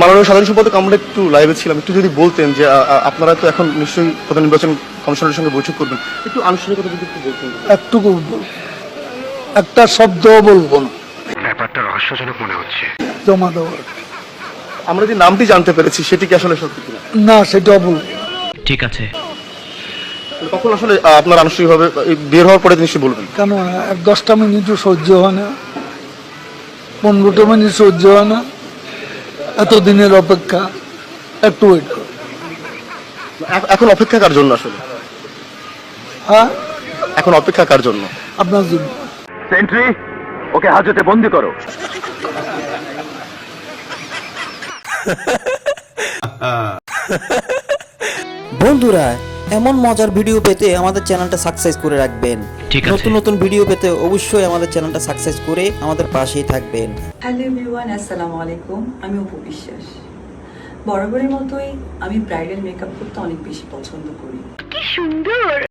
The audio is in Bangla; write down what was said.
মাননীয় সাধারণ সম্পাদক আমরা একটু লাইভে ছিলাম। একটু যদি বলতেন যে আপনারা তো এখন নিশ্চয়ই প্রধান নির্বাচন কমিশনের সঙ্গে বৈঠক করবেন। একটু আনুষ্ঠানিকতা যদি একটু বলতেন। একটুকু একটা শব্দ বলব না। ব্যাপারটা রহস্যজনক মনে হচ্ছে। জমা দেওয়ার আমরা যে নামটি জানতে পেরেছি সেটি কি আসলে সত্যি কিনা? না সেটা বলব। ঠিক আছে। কখন আসলে আপনার আনুষ্ঠানিকভাবে বের হওয়ার পরে নিশ্চয়ই বলবেন? কেন এক দশটা মিনিটও সহ্য হয় না। পনেরোটা মিনিট সহ্য হয় না। এত দিনের অপেক্ষা একটু ওয়েট করো। এখন অপেক্ষা কার জন্য আসলে? হ্যাঁ? এখন অপেক্ষা কার জন্য? আপনার জন্য। সেন্ট্রি ওকে হাজতে বন্দি করো। বন্ধুরা এমন মজার ভিডিও পেতে আমাদের চ্যানেলটা সাকসেস করে রাখবেন। ঠিক নতুন নতুন ভিডিও পেতে অবশ্যই আমাদের চ্যানেলটা সাকসেস করে আমাদের পাশেই থাকবেন। হ্যালো এভরিওয়ান আসসালামু আলাইকুম। আমি অপু বিশ্বাস। বরাবরের মতোই আমি ব্রাইডাল মেকআপ করতে অনেক বেশি পছন্দ করি।